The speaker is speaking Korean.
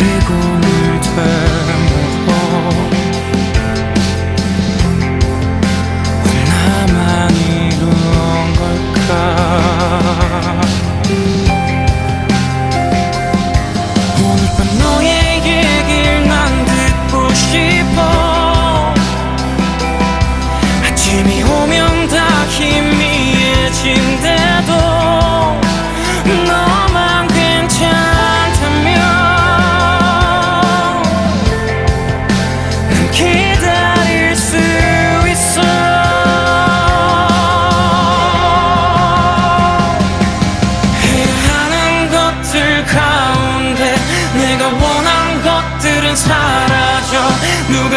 이곤을 되묻어 나만 이런 걸까? 오늘 밤 너의 얘기를 난 듣고 싶어. 아침이 오면 것들은 사랑.